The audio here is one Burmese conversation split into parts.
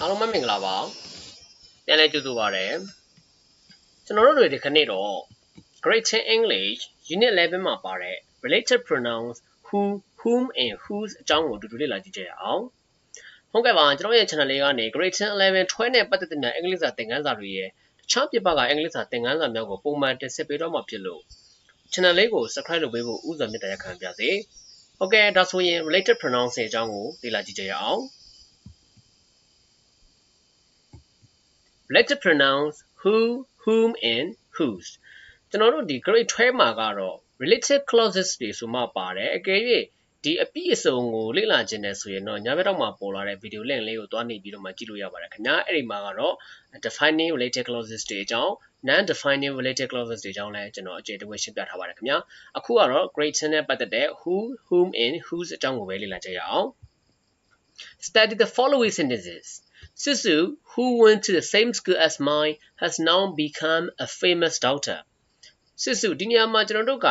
အားလုံးပဲမင်္ဂလာပါပြန်လည်ကြိုဆိုပါရစေကျွန်တော်တို့တွေဒီခဏတော့ Grade 10 English Unit 11မှာပါတဲ့ related pronouns who whom and whose အကြောင်းကိုအတူတူလေ့လာကြည့်ကြရအောင်ဟုတ်ကဲ့ပါကျွန်တော်ရဲ့ channel လေးကနေ Grade 10 11 12နဲ့ပတ်သက်တဲ့အင်္ဂလိပ်စာသင်ခန်းစာတွေရဲ့တခြားပြပကအင်္ဂလိပ်စာသင်ခန်းစာများကိုပုံမှန်တင်ဆက်ပေးတော့မှာဖြစ်လို့ channel လေးကို subscribe လုပ်ပေးဖို့ဥစွာမြတ်တရားခံပါစေဟုတ်ကဲ့ဒါဆိုရင် related pronouns ရဲ့အကြောင်းကိုလေ့လာကြည့်ကြရအောင် related pronouns who whom and whose ကျွန်တော်တို့ဒီ grade 12မှာကတော့ related clauses တွေဆိုမှပါတယ်အကယ်၍ဒီအပြည့်အစုံကိုလေ့လာခြင်းနဲ့ဆိုရင်တော့ညဘက်တော့မှပေါ်လာတဲ့ video link လေးကိုတွားနေပြီးတော့မှကြည့်လို့ရပါတယ်ခင်ဗျာအဲ့ဒီမှာကတော့ defining related clauses တွေအကြောင်း non defining related clauses တွေအကြောင်းလည်းကျွန်တော်အကျေတဝက်ရှင်းပြထားပါတယ်ခင်ဗျာအခုကတော့ grade 10နဲ့ပတ်သက်တဲ့ who whom and whose အကြောင်းကိုပဲလေ့လာကြရအောင် study the following sentences Susu, who went to the same school as mine, has now become a famous doctor. Susu ဒီနေရာမှာကျွန်တော်တို့က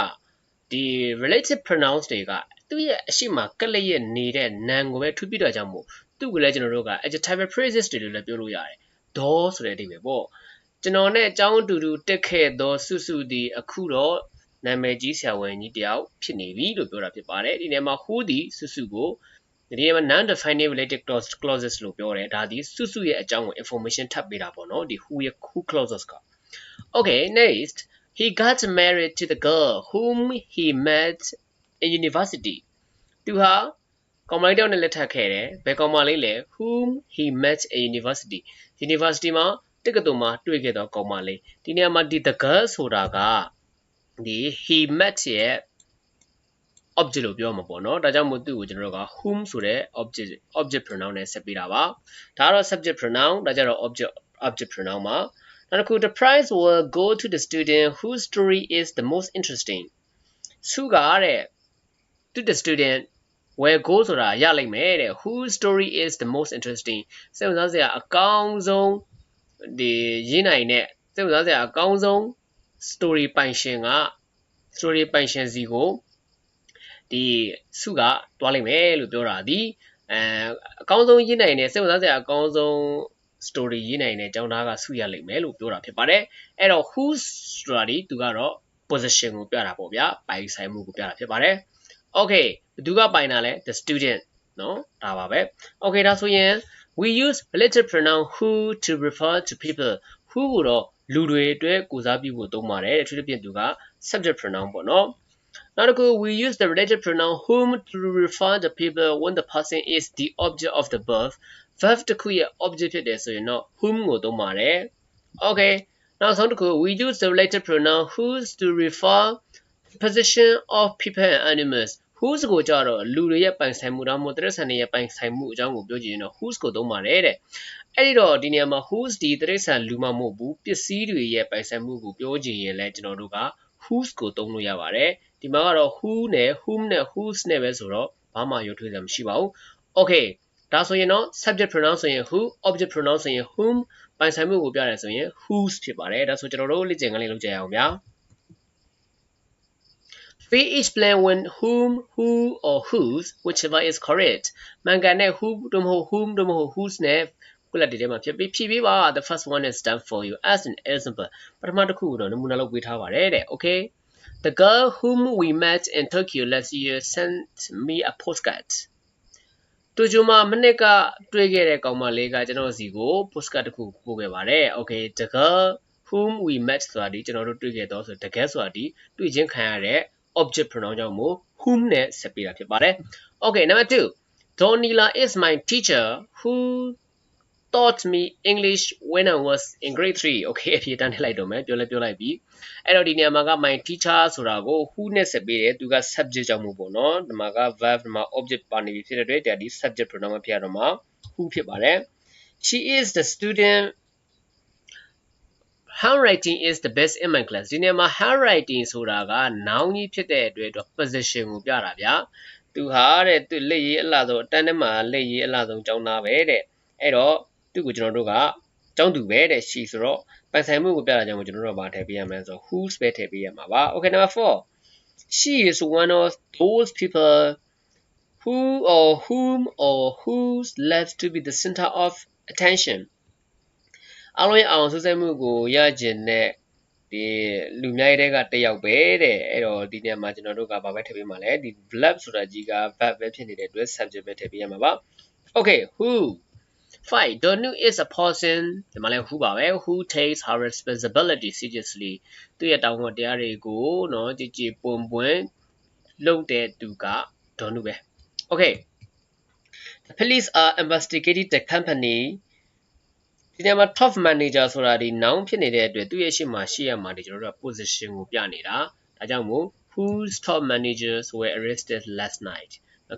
ဒီ relative pronouns တွေကသူ့ရဲ့အရှိမကလျက်နေတဲ့ noun ကိုပဲထူးပြတာကြောင့်မို့သူ့ကိုလည်းကျွန်တော်တို့က adjectival phrases တွေလို့လည်းပြောလို့ရတယ်။ဒေါ်ဆိုတဲ့အဓိပ္ပာယ်ပေါ့။ကျွန်တော်နဲ့အကြောင်းတူတူတက်ခဲ့သောစုစုဒီအခုတော့နာမည်ကြီးဆရာဝန်ကြီးတယောက်ဖြစ်နေပြီလို့ပြောတာဖြစ်ပါတယ်။ဒီနေရာမှာ who ဒီစုစုကို ဒီမှာ non defining related clause clauses လို့ပြောတယ်ဒါဒီစုစုရဲ့အကြောင်းကို information ထပ်ပေးတာပေါ့နော်ဒီ who ရဲ့ who clauses က Okay next he got married to the girl whom he met in university သူဟာကောင်မလေးတယောက်နဲ့လက်ထပ်ခဲ့တယ်ဘယ်ကောင်မလေးလဲ whom he met in university university မှာတက္ကသိုလ်မှာတွေ့ခဲ့တော့ကောင်မလေးဒီနေရာမှာဒီ the girl ဆိုတာကဒီ he met ရဲ့ object လို့ပြောမှာပေါ့နော်ဒါကြောင့်မို့သူ့ကိုကျွန်တော်တို့က whom ဆိုတဲ့ object object pronoun နဲ့ဆက်ပေးတာပါဒါကတော့ subject pronoun ဒါကြတော့ object object pronoun ပါနောက်တစ်ခု the prize will go to the student whose story is the most interesting စုကတဲ့ to the student where go ဆိုတာရလိမ့်မယ်တဲ့ whose story is the most interesting စိတ်ဝင်စားစရာအကောင်းဆုံးဒီရေးနိုင်တဲ့စိတ်ဝင်စားစရာအကောင်းဆုံး story ပိုင်ရှင်က story ပိုင်ရှင်စီကို ဒီစုကသွားလိမ့်မယ်လို့ပြောတာဒီအဲအကောင်းဆုံးရေးနိုင်တဲ့စိတ်ဝင်စားစရာအကောင်းဆုံး story ရေးနိုင်တဲ့ကျောင်းသားကစုရလိမ့်မယ်လို့ပြောတာဖြစ်ပါတယ်အဲ့တော့ who story သူကတော့ position ကိုပြတာပေါ့ဗျာပိုင်ဆိုင်မှုကိုပြတာဖြစ်ပါတယ် okay ဘသူကပိုင်တာလဲ the student နော်ဒါပါပဲ okay ဒါဆိုရင် we use relative pronoun who to refer to people who ကိုတော့လူတွေအတွက်ကိုစားပြုဖို့သုံးပါတယ်အထူးသဖြင့်သူက subject pronoun ပေါ့နော် နောက်တစ်ခု we use the related pronoun whom to refer the people when the person is the object of the verb verb တစ်ခုရဲ့ object ဖြစ်တယ်ဆိုရင်တော့ whom ကိုသုံးပါတယ် okay နောက်ဆုံးတစ်ခု we use the related pronoun whose to refer position of people and animals whose ကိုကြတော့လူတွေရဲ့ပိုင်ဆိုင်မှုတော့မဟုတ်တိရစ္ဆာန်တွေရဲ့ပိုင်ဆိုင်မှုအကြောင်းကိုပြောကြည့်ရင်တော့ whose ကိုသုံးပါတယ်တဲ့အဲ့ဒီတော့ဒီနေရာမှာ whose ဒီတိရစ္ဆာန်လူမမဟုတ်ဘူးပစ္စည်းတွေရဲ့ပိုင်ဆိုင်မှုကိုပြောကြည့်ရင်လည်းကျွန်တော်တို့က whose ကိုသုံးလို့ရပါတယ်ဒီမှာကတော့ who နဲ့ whom နဲ့ whose နဲ့ပဲဆိုတော့ဘာမှရုပ်ထွေးစရာမရှိပါဘူး okay ဒါဆိုရင်တော့ subject pronoun ဆိုရင် who object pronoun ဆိုရင် whom ပိုင်ဆိုင်မှုကိုပြတယ်ဆိုရင် whose ဖြစ်ပါတယ်ဒါဆိုကျွန်တော်တို့လေ့ကျင့်ခန်းလေးလုပ်ကြရအောင်ဗျာ Fill each blank when whom, who or whose whichever is correct မှန်ကန်တဲ့ who တို့မဟုတ် whom တို့မဟုတ် whose နဲ့ကု လတ်တွေထဲမှာဖြစ်ပြီးဖြည့်ပေးပါ the first one is done for you as an example ပထမတစ်ခုတော့နမူနာလုပ်ပေးထားပါတယ်တဲ့ okay The girl whom we met in Tokyo last year sent me a postcard. တိုကျိုမှာမနစ်ကတွေ့ခဲ့တဲ့ကောင်မလေးကကျွန်တော်စီကို postcard တစ်ခုပို့ခဲ့ပါတယ်။ Okay, the girl whom we met ဆိုတာဒီကျွန်တော်တို့တွေ့ခဲ့တော့ဆိုတကယ်ဆိုတာဒီတွေ့ချင်းခံရတဲ့ object pronoun ကြောင့်မို့ whom နဲ့ဆက်ပေးတာဖြစ်ပါတယ်။ Okay, number 2. Donila is my teacher who taught me English when I was in grade 3 okay အဖြေတန်းထည့်လိုက်တော့မယ်ပြောလဲပြောလိုက်ပြီအဲ့တော့ဒီနေရာမှာက my teacher ဆိုတာကို who နဲ့ဆက်ပေးတယ်သူက subject ကြောင့်မို့ပေါ့နော်ဒီမှာက verb ဒီမှာ object ပါနေပြီဖြစ်တဲ့အတွက်ဒီ subject pronoun မဖြစ်ရတော့မှာ who ဖြစ်ပါတယ် she is the student handwriting is the best in my class ဒီနေရာမှာ handwriting ဆိုတာက noun ကြီးဖြစ်တဲ့အတွက်တော့ position ကိုပြတာဗျာသူဟာတဲ့သူလက်ရေးအလှဆုံးအတန်းထဲမှာလက်ရေးအလှဆုံးကျောင်းသားပဲတဲ့အဲ့တော့ သူ့ကိုကျွန်တော်တို့ကကျောင်းသူပဲတဲ့ she ဆိုတော့ပိုင်ဆိုင်မှုကိုပြတာကြောင့်ကျွန်တော်တို့ကဘာထည့်ပေးရမလဲဆိုတော့ whose ပဲထည့်ပေးရမှာပါ okay number 4 she is one of those people who or whom or whose left to be the center of attention အလုံးရဲ့အောင်စူးစိုက်မှုကိုရကျင်တဲ့ဒီလူများရဲ့ကတယောက်ပဲတဲ့အဲ့တော့ဒီနေရာမှာကျွန်တော်တို့ကဘာပဲထည့်ပေးမှာလဲဒီ verb ဆိုတာကြီးက verb ပဲဖြစ်နေတဲ့အတွက် subject ပဲထည့်ပေးရမှာပါ okay who 5. Donu is a person ဒီမှာလဲ who ပါပဲ who takes her responsibility seriously သူ့ရဲ့တာဝန်တရားတွေကိုနော်ကြည်ကြည်ပွန်ပွန်လုပ်တဲ့သူက Donu ပဲ Okay The police are investigating the company ဒီနေရာမှာ top manager ဆိုတာဒီ noun ဖြစ်နေတဲ့အတွက်သူ့ရဲ့ရှေ့မှာရှေ့ရမှာဒီကျွန်တော်တို့က position ကိုပြနေတာဒါကြောင့်မို့ whose top managers were arrested last night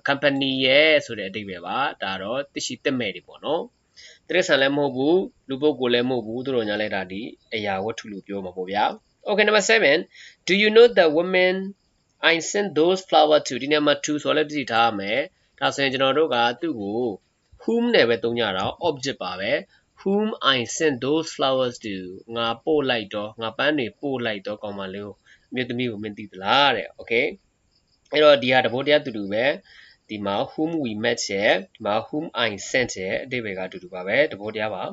company ရဲ့ဆိုတဲ့အဓိပ္ပာယ်ပါဒါတော့သိရှိသင့်မဲ့တွေပေါ့နော် တရစ္ဆာန်လည်းမဟုတ်ဘူးလူပုဂ္ဂိုလ်လည်းမဟုတ်ဘူးသူတို့ညာလဲဒါဒီအရာဝတ္ထုလို့ပြောမှာပေါ့ဗျာ okay number 7 do you know the women I sent those flower to ဒီနေရာမှာ to ဆိုလည်းသိထားရမယ်ဒါဆိုရင်ကျွန်တော်တို့ကသူ့ကို whom နဲ့ပဲသုံးကြတာ object ပါပဲ whom I sent those flowers to ငါပို့လိုက်တော့ငါပန်းတွေပို့လိုက်တော့ကောင်မလေးကိုအမျိုးသမီးကိုမင်းသိသလားတဲ့ okay အဲ့တော့ဒီဟာတဘောတရားတူတူပဲ ဒီမှာ whom we met ရဲ့ဒီမှာ whom I sent ရဲ့အတိပ္ပယ်ကအတူတူပါပဲတဘောတရားပါ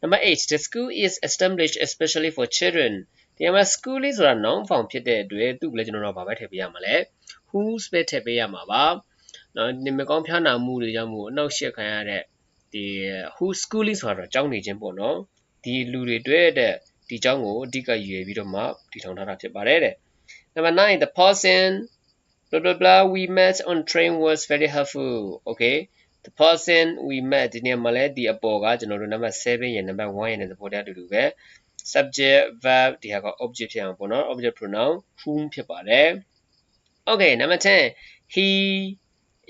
number 8 the school is established especially for children ဒီမှာ school လေးဆိုတာ noun form ဖြစ်တဲ့အတွက်သူ့ကိုလည်းကျွန်တော်တို့ဘာပဲထည့်ပေးရမှာလဲ whose ပဲထည့်ပေးရမှာပါနော်နေမကောင်းဖျားနာမှုတွေကြောင့်မို့အနှောက်အယှက်ခံရတဲ့ဒီ who schooling ဆိုတော့ကြောင်းနေခြင်းပေါ့နော်ဒီလူတွေတွေ့တဲ့ဒီကြောင်းကိုအဓိကရည်ရွယ်ပြီးတော့မှတည်ထောင်ထားတာဖြစ်ပါတယ်တဲ့ number 9 the person blah blah blah we met on train was very helpful okay the person we met ဒီနေရာမှာလဲဒီအပေါ်ကကျွန်တော်တို့ number 7ရဲ့ number 1ရဲ့နဲ့သဘောတရားတူတူပဲ subject verb ဒီဟာက object ဖြစ်အောင်ပေါ့နော် object pronoun whom ဖြစ်ပါတယ် okay number 10 he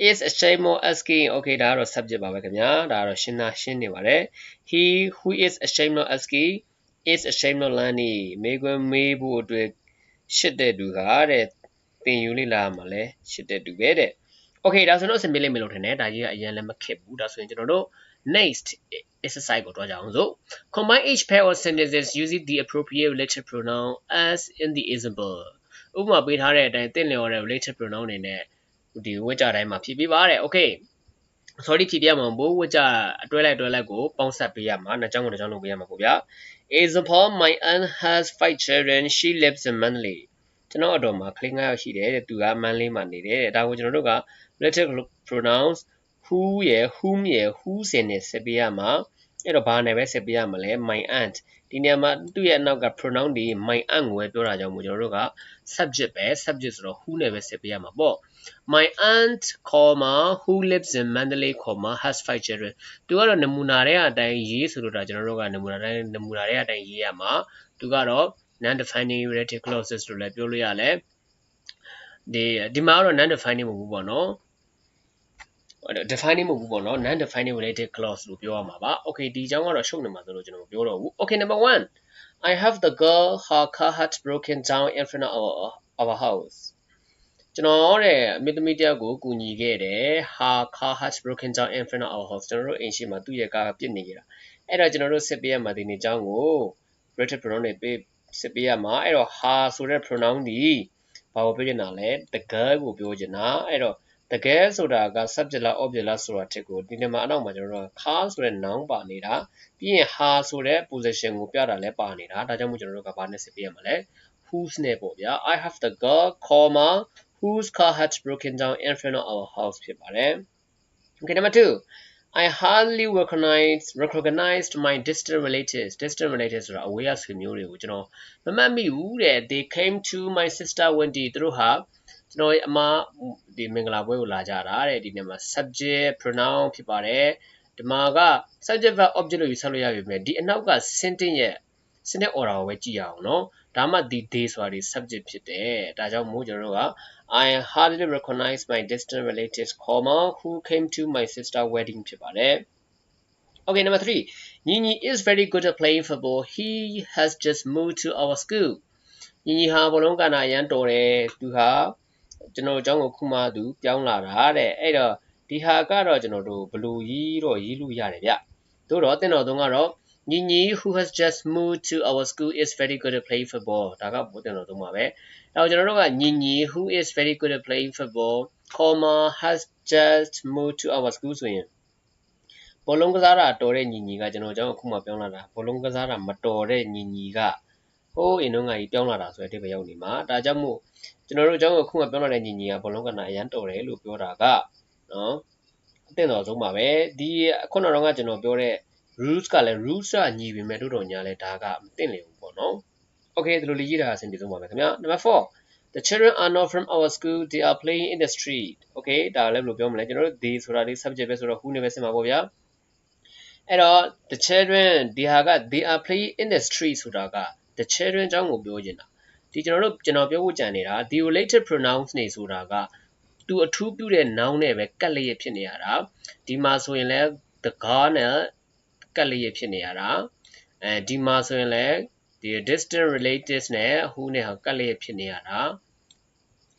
is ashamed of asking okay ဒါကတော့ subject ပါပဲခင်ဗျာဒါကတော့ရှင်းတာရှင်းနေပါတယ် he who is ashamed of asking is ashamed of learning မေခွန်းမေးဖို့အတွက်ရှစ်တဲ့သူကတဲ့ သင်ယူလေ့လာမှာလဲရှစ်တဲ့သူပဲတဲ့ okay ဒါဆိုတော့အဆင်ပြေလိမ့်မယ်လို့ထင်တယ်ဒါကြီးကအရင်လည်းမခက်ဘူးဒါဆိုရင်ကျွန်တော်တို့ next exercise ကိုတွားကြအောင်စို့ combine each pair of sentences using the appropriate related pronoun as in the example ဥပမာပေးထားတဲ့အတိုင်းသင်လျော်တဲ့ related pronoun တွေနဲ့ဒီဝတ်ကြတိုင်းမှာဖြည့်ပေးပါတဲ့ okay sorry ဖြည့်ပြမှာမဟုတ်ဝတ်ကြအတွဲလိုက်အတွဲလိုက်ကိုပေါင်းဆက်ပေးရမှာနှစ်ကြောင်းကိုတစ်ကြောင်းလုပ်ပေးရမှာပေါ့ဗျာ example my aunt has five children she lives in Manly ကျွန်တော်အတော်မှာကလေး9ယောက်ရှိတယ်တဲ့သူကမန်လေးမှာနေတယ်တဲ့ဒါကိုကျွန်တော်တို့က relative pronouns who ရယ် whom ရယ် whose နဲ့ဆက်ပေးရမှာအဲ့တော့ဘာနဲ့ပဲဆက်ပေးရမှာလဲ my aunt ဒီနေရာမှာသူ့ရဲ့အနောက်က pronoun ဒီ my aunt ကိုပဲပြောတာကြောင့်မို့ကျွန်တော်တို့က subject ပဲ subject ဆိုတော့ who နဲ့ပဲဆက်ပေးရမှာပေါ့ my aunt comma who lives in Mandalay comma has five children သူကတော့နမူနာတွေအတိုင်းရေးဆိုလို့ဒါကျွန်တော်တို့ကနမူနာတိုင်းနမူနာတွေအတိုင်းရေးရမှာသူကတော့ non defining relative clauses လို့လည်းပြောလို့ရတယ်ဒီဒီမှာကတော့ non defining မဟုတ်ဘူးပေါ့နော် defining မဟုတ်ဘူးပေါ့နော် non defining related clause လို့ပြောရမှာပါ okay ဒီအကြောင်းကတော့ရှုပ်နေမှာဆိုလို့ကျွန်တော်မပြောတော့ဘူး okay number 1 I have the girl her car had broken down in front of our, our house ကျွန်တော်တဲ့အမေသမီးတယောက်ကိုကူညီခဲ့တယ် her car has broken down in front of our house ကျွန်တော်တို့အိမ်ရှိမှာသူ့ရဲ့ကားပြစ်နေကြတာအဲ့တော့ကျွန်တော်တို့စစ်ပေးရမှာဒီနေ့အကြောင်းကို relative pronoun တွေပေး စစ်ပေးရမှာအဲ့တော့ her ဆိုတဲ့ pronoun ဒီဘာကိုပြောချင်တာလဲ the girl ကိုပြောချင်တာအဲ့တော့တကယ်ဆိုတာက subject လား object လားဆိုတာတစ်ကိုဒီနေ့မှာအနောက်မှာကျွန်တော်တို့က car ဆိုတဲ့ noun ပါနေတာပြီးရင် ha ဆိုတဲ့ position ကိုပြတာလည်းပါနေတာဒါကြောင့်မို့ကျွန်တော်တို့ကဘာနဲ့စစ်ပေးရမှာလဲ whose နဲ့ပေါ့ဗျာ I have the girl comma whose car had broken down in front of our house ဖြစ်ပါတယ် okay number 2 I hardly recognized recognized my distant relatives distant relatives ဆိုတာအဝေးကဆွေမျိုးတွေကိုကျွန်တော်မမှတ်မိဘူးတဲ့ they came to my sister Wendy သူတို့ဟာကျွန်တော်ရဲ့အမဒီမင်္ဂလာပွဲကိုလာကြတာတဲ့ဒီနေ့မှာ subject pronoun ဖြစ်ပါတယ်ဒီမှာက subject verb object လို့ယူဆလို့ရပြီမြဲဒီအနောက်က sentence ရဲ့ sentence order ကိုပဲကြည့်ရအောင်နော်ဒါမှဒီ they ဆိုတာဒီ subject ဖြစ်တယ်ဒါကြောင့်မို့ကျွန်တော်တို့က I hardly recognize my distant relatives comma who came to my sister wedding ဖြစ်ပါတယ် Okay number 3 Nini is very good at playing football he has just moved to our school ညီညီဟာဘောလုံးကနာရန်တော်တယ်သူဟာကျွန်တော်အကြောင်းကိုခုမှသူပြောင်းလာတာတဲ့အဲ့တော့ဒီဟာကတော့ကျွန်တော်တို့ဘလူရေးတော့ရေးလို့ရတယ်ဗျသို့တော့တင်တော်သုံးကတော့ ညီညီ who has just moved to our school is very good at playing football ဒါကဘုတင်တော်သုံးပါပဲအဲ့တော့ကျွန်တော်တို့ကညီညီ who is very good at playing football comma has just moved to our school ဆိုရင်ဘောလုံးကစားတာတော်တဲ့ညီညီကကျွန်တော်ကြောင့်အခုမှပြောင်းလာတာဘောလုံးကစားတာမတော်တဲ့ညီညီကဟိုးအင်းတော့ငါကြီးပြောင်းလာတာဆိုတဲ့အဓိပ္ပာယ်ရောက်နေမှာဒါကြောင့်မို့ကျွန်တော်တို့အကြောင်းအခုမှပြောင်းလာတဲ့ညီညီကဘောလုံးကနာအရန်တော်တယ်လို့ပြောတာကနော်အသင့်တော်ဆုံးပါပဲဒီခုနကတော့ကကျွန်တော်ပြောတဲ့ rules ကလည်း rules ကညီပြီမဲ့တို့တော်ညာလဲဒါကမသင့်လျဘူးပေါ့နော် okay ဒီလိုလေးရေးတာအဆင်ပြေဆုံးပါပဲခင်ဗျာ number 4 The children are not from our school they are playing in the street okay ဒါလည်းဘယ်လိုပြောမလဲကျွန်တော်တို့ they ဆိုတာလေး subject ပဲဆိုတော့ who နဲ့ပဲဆင်ပါပေါ့ဗျာအဲ့တော့ the children ဒီဟာက they are playing in the street ဆိုတာက the children အကြောင်းကိုပြောချင်တာဒီကျွန်တော်တို့ကျွန်တော်ပြောဖို့ကြံနေတာ the related pronouns နေဆိုတာကသူအထူးပြုတဲ့ noun နဲ့ပဲကတ်လျက်ဖြစ်နေရတာဒီမှာဆိုရင်လည်း the girl နဲ့ ကတ်လျက်ဖြစ်နေရတာအဲဒီမှာဆိုရင်လည်းဒီ distant relatives နဲ့ who နဲ့ဟာကတ်လျက်ဖြစ်နေရတာ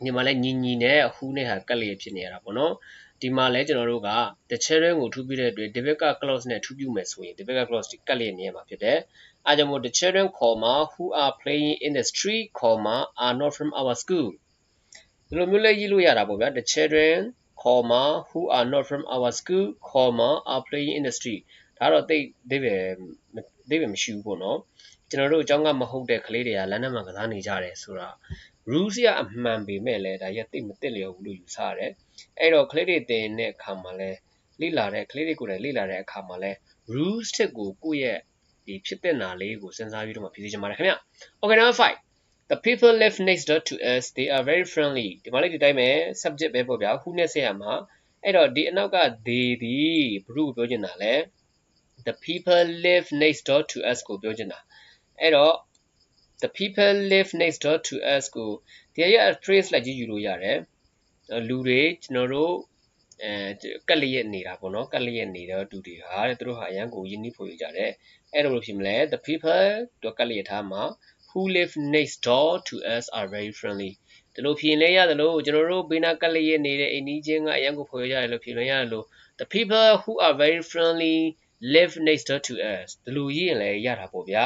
ဒီမှာလည်းညီညီနဲ့ who နဲ့ဟာကတ်လျက်ဖြစ်နေရတာပေါ့နော်ဒီမှာလည်းကျွန်တော်တို့က the children ကိုထူးပြတဲ့အတွက် David clause နဲ့ထူးပြမယ်ဆိုရင် David clause ဒီကတ်လျက်နေရမှာဖြစ်တယ်အဲကြောင့်မို့ the children comma who are playing in the street comma are not from our school ဒီလိုမျိုးလေးရေးလို့ရတာပေါ့ဗျာ the children comma who are not from our school comma are playing in the street ဒါတော့တိတ်အိဗယ်အိဗယ်မရှိဘူးပေါ့နော်ကျွန်တော်တို့အကြောင်းကမဟုတ်တဲ့ကလေးတွေကလမ်းထဲမှာကစားနေကြတယ်ဆိုတာ rules ရအမှန်ပေမဲ့လည်းဒါရက်တိတ်မတက်လျော်ဘူးလို့ယူဆရတယ်အဲ့တော့ကလေးတွေတင်တဲ့အခါမှာလဲလေ့လာတဲ့ကလေးတွေကိုယ်တိုင်လေ့လာတဲ့အခါမှာလဲ rules တစ်ကိုကိုယ့်ရဲ့ဒီဖြစ်တဲ့နာလေးကိုစဉ်းစားပြီးတော့မှဖြည့်ဆည်းချင်ပါတယ်ခင်ဗျ Okay number 5 The people live next door to us they are very friendly ဒီမှာလေးဒီတိုင်းပဲ subject ပဲပေါ့ဗျာ who နဲ့ဆက်ရမှာအဲ့တော့ဒီအနောက်က they ဒီဘုရုကိုပြောချင်တာလဲ the people live next door to us ကိုပြောချင်တာအဲ့တော့ the people live next door to us ကိုဒီရ phrase လိုက်ကြည့်ယူလို့ရတယ်လူတွေကျွန်တော်တို့အဲကက်လျက်နေတာပေါ့နော်ကက်လျက်နေတော့တူတွေဟာတဲ့သူတို့ဟာအရန်ကိုယဉ်နီးဖို့ရကြတယ်အဲ့လိုဖြစ်မလဲ the people တို့ကက်လျက်ထားမှာ who live next door to us are very friendly ဒီလိုဖြေလဲရတယ်လို့ကျွန်တော်တို့ဘေးနားကက်လျက်နေတဲ့အိမ်ကြီးချင်းကအရန်ကိုဖို့ရရတယ်လို့ဖြေလဲရတယ်လို့ the people who are very friendly live next door to us ဒီလိုရေးရင်လည်းရတာပေါ့ဗျာ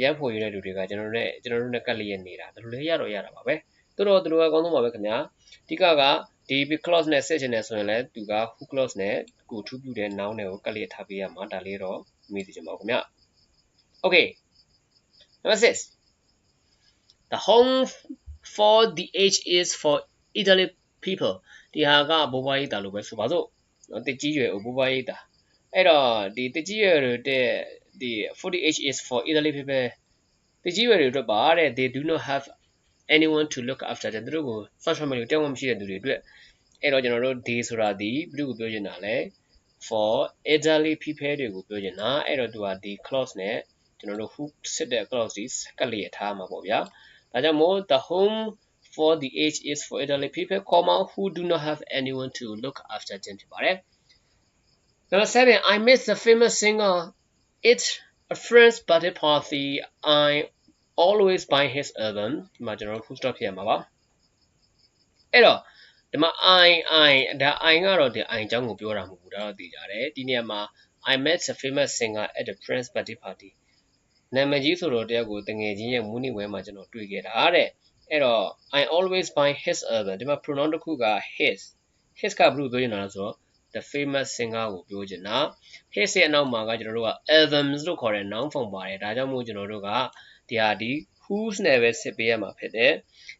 ရန်ဖို့ရတဲ့လူတွေကကျွန်တော်တို့နဲ့ကျွန်တော်တို့နဲ့ကက်လျက်နေတာဒီလိုလည်းရတော့ရတာပါပဲတို့တော့တို့ကအကောင်းဆုံးပါပဲခင်ဗျာအဓိကကဒီ clause နဲ့ဆက်ချင်တယ်ဆိုရင်လည်းသူက who clause နဲ့ကိုထူးပြုတဲ့ noun တွေကိုကက်လျက်ထားပေးရမှာဒါလေးတော့မိသိချင်ပါဦးခင်ဗျာ Okay number 6 the home for the age is for elderly people ဒီဟာကဘိုးဘွားရိပ်တာလို့ပဲဆိုပါစို့နော်တကြီးရွယ်ဘိုးဘွားရိပ်တာ အဲ့တော့ဒီတကြီးရွယ်တွေတဲ့ဒီ 40 age is for elderly people တကြီးရွယ်တွေအတွက်ပါတဲ့ they do not have anyone to look after တဲ့သူတို့ကို search family တောင်းမှမရှိတဲ့သူတွေအတွက်အဲ့တော့ကျွန်တော်တို့ they ဆိုတာဒီဘယ်လိုပြောချင်တာလဲ for elderly people တွေကိုပြောချင်တာအဲ့တော့သူကဒီ clause နဲ့ကျွန်တော်တို့ who စစ်တဲ့ clause ဒီကလျက်ထားမှာပေါ့ဗျာဒါကြောင့်မို့ the home for the age is for elderly people comma who do not have anyone to look after ခြင်းဖြစ်ပါတယ် Number 7 I miss the famous singer it's a friend's birthday party I always buy his album ဒီမှာကျွန်တော် full stop ဖြစ်ရမှာပါအဲ့တော့ဒီမှာ I I ဒါ I ကတော့ဒီ I အကြောင်းကိုပြောတာမဟုတ်ဘူးဒါတော့သိကြတယ်ဒီနေရာမှာ I met a famous singer at a friend's birthday party နာမည်ကြီးဆိုတော့တယောက်ကိုတငယ်ချင်းရဲ့မူးနိဝဲမှာကျွန်တော်တွေ့ခဲ့တာတဲ့အဲ့တော့ I always buy his album ဒီမှာ pronoun တစ်ခုက his his ကဘယ်လိုပြောနေတာလဲဆိုတော့ the famous singer ကိုပြောချင်တာ his ရဲ့အနောက်မှာကကျွန်တော်တို့က albums လို့ခေါ်တဲ့ noun form ပါတယ်ဒါကြောင့်မို့ကျွန်တော်တို့ကဒီဟာဒီ whose နဲ့ပဲစစ်ပေးရမှာဖြစ်တယ်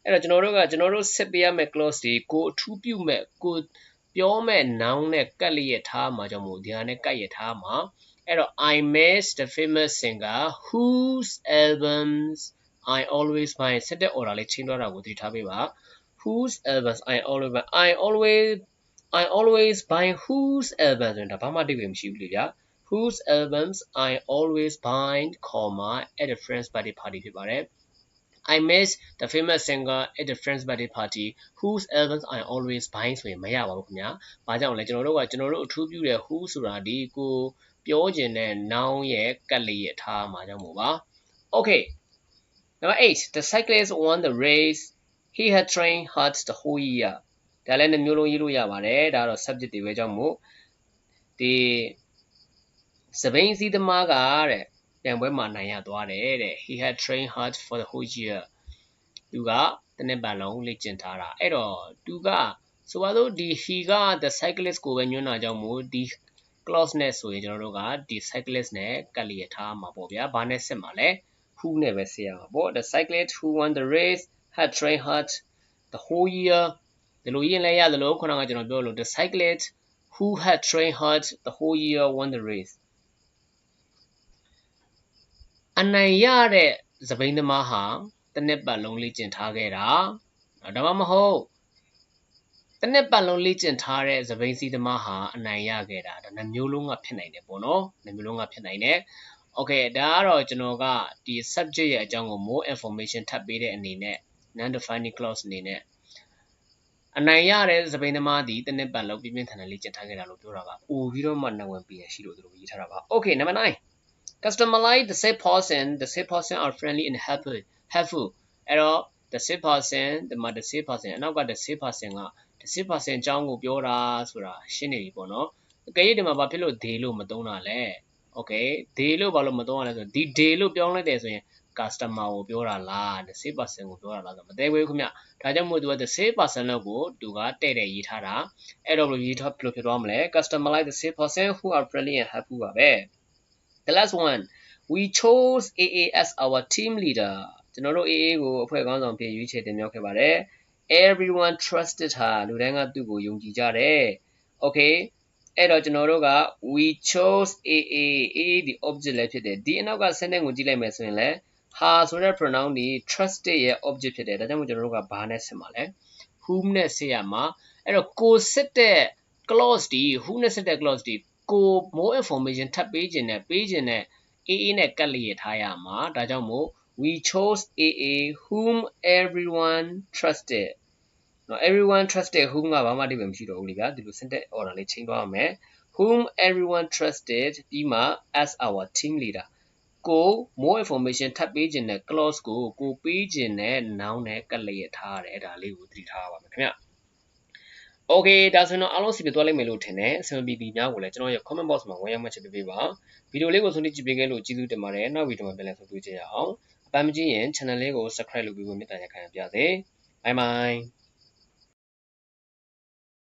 အဲ့တော့ကျွန်တော်တို့ကကျွန်တော်တို့စစ်ပေးရမယ့် clause တွေကိုအထူးပြုမဲ့ကိုပြောမဲ့ noun နဲ့ကပ်လျက်ထားမှာကြောင့်မို့ဒီဟာနဲ့ကပ်ရထားမှာအဲ့တော့ I miss the famous singer whose albums I always buy စတဲ့ order လေးချင်းသွားတာကိုသိထားပေးပါ whose albums I always buy I always I always buy whose albums ဆိုတာဘာမှတိတ်ပဲမရှိဘူးလေဗျာ whose albums I always buy comma at a friend's birthday party ဖြစ်ပါတယ် I miss the famous singer at the friend's birthday party whose albums I always buy ဆိုရင်မရပါဘူးခင်ဗျာ။ဘာကြောင့်လဲကျွန်တော်တို့ကကျွန်တော်တို့အထူးပြုတဲ့ who ဆိုတာဒီကိုပြောခြင်းတဲ့ noun ရဲ့ကတ်လေးရထားမှာကြောင့်မို့ပါ Okay number 8 the cyclist won the race he had trained hard the whole year ဒါလည်းနှမျိုးလုံးရေးလို့ရပါတယ်ဒါတော့ subject တွေပဲကြောင့်မို့ဒီစပိန်စီးသမားကတဲ့ပြန်ပွဲမှာနိုင်ရသွားတယ်တဲ့ he had trained hard for the whole year သူကတနစ်ပတ်လုံးလေ့ကျင့်ထားတာအဲ့တော့သူကဆိုပါတော့ဒီ he က the cyclist ကိုပဲညွှန်းတာကြောင့်မို့ဒီ clause နဲ့ဆိုရင်ကျွန်တော်တို့ကဒီ cyclist နဲ့ကပ်လျက်ထားမှာပေါ့ဗျာဘာနဲ့စစ်မှာလဲ who နဲ့ပဲစစ်ရမှာပေါ့ the cyclist who won the race had trained hard the whole year ဒီလိုရင်လဲရသလိုခုနကကျွန်တော်ပြောလို့ the cyclist who had trained hard the whole year won the race အနိုင်ရတဲ့သပိန်သမားဟာတစ်နှစ်ပတ်လုံးလေ့ကျင့်ထားခဲ့တာဒါမှမဟုတ်တစ်နှစ်ပတ်လုံးလေ့ကျင့်ထားတဲ့သပိန်စီသမားဟာအနိုင်ရခဲ့တာဒါနှမျိုးလုံးကဖြစ်နိုင်တယ်ပေါ့နော်နှမျိုးလုံးကဖြစ်နိုင်တယ် Okay ဒါကတော့ကျွန်တော်ကဒီ subject ရဲ့အကြောင်းကို more information ထပ်ပေးတဲ့အနေနဲ့ non defining clause အနေနဲ့ အနိုင်ရတဲ့သပိန်သမားဒီတစ်နှစ်ပတ်လုံးပြင်းပြင်းထန်ထန်လေ့ကျင့်ထားခဲ့တာလို့ပြောတာပါ။ပို့ပြီးတော့မှနဝင်ပြန်ရှိလို့သူတို့ရေးထားတာပါ။ Okay number 9 customer like the said person the said person are friendly and helpful helpful အဲ့တော့ the said person ဒီမှာ the said person အနောက်က the said person က the said person အကြောင်းကိုပြောတာဆိုတာရှင်းနေပြီပေါ့နော်အကယ်၍ဒီမှာဘာဖြစ်လို့ they လို့မသုံးတာလဲ okay they လို့ဘာလို့မသုံးရလဲဆိုတော့ဒီ they လို့ပြောင်းလိုက်တယ်ဆိုရင် customer ကိုပြောတာလား the said person ကိုပြောတာလားဆိုတော့မသေးဘူးခင်ဗျဒါကြောင့်မို့သူက the said person လို့ကိုသူကတဲ့တဲ့ရေးထားတာအဲ့တော့ဘယ်လိုရေးထားဘယ်လိုဖြစ်သွားမလဲ customer like the said person who are friendly and helpful ပါပဲ The last one we chose AA as our team leader ကျွန်တော်တို့ AA ကိုအဖွဲ့ခေါင်းဆောင်ဖြစ်ရွေးချယ်တင်မြှောက်ခဲ့ပါတယ် everyone trusted her လူတိုင်းကသူ့ကိုယုံကြည်ကြတယ် okay အဲ့တော့ကျွန်တော်တို့က we chose AA AA ဒီ object လည်းဖြစ်တယ်ဒီအနောက်က sentence ကိုကြည့်လိုက်မယ်ဆိုရင်လည်း her ဆိုတဲ့ pronoun ဒီ trusted ရဲ့ object ဖြစ်တယ်ဒါကြောင့်မို့ကျွန်တော်တို့ကဘာနဲ့ဆက်မှာလဲ whom နဲ့ဆက်ရမှာအဲ့တော့ကိုစစ်တဲ့ clause ဒီ who နဲ့ဆက်တဲ့ clause ဒီကို more information ထပ်ပေးခြင်းနဲ့ပေးခြင်းနဲ့ AA နဲ့ကတ်လျက်ထားရမှာဒါကြောင့်မို့ we chose AA whom everyone trusted နော် everyone trusted whom ကဘာမှအဓိပ္ပာယ်မရှိတော့ဘူးလေဗျာဒီလို sentence order လေးချိန်သွားရမယ် whom everyone trusted ပြီးမှ as our team leader ကို more information ထပ်ပေးခြင်းနဲ့ clause ကိုကိုပေးခြင်းနဲ့ noun နဲ့ကတ်လျက်ထားရတယ်ဒါလေးကိုသတိထားပါမယ်ခင်ဗျ Okay ဒါဆိုရင်တော့အားလုံးစီပြသွားလိမ့်မယ်လို့ထင်တယ်အဆင်ပြေပြီးများကိုလည်းကျွန်တော်ရဲ့ comment box မှာဝင်ရောက်မှတ်ချက်ပေးပေးပါဗီဒီယိုလေးကိုဆုံးဖြတ်ကြည့်ပေးခဲ့လို့ကျေးဇူးတင်ပါတယ်နောက်ဗီဒီယိုမှာပြန်လည်ဆုံတွေ့ကြရအောင်အပန်းမကြည့်ရင် channel လေးကို subscribe လုပ်ပြီးဝင်မြတ်တာရခံရပါစေ bye bye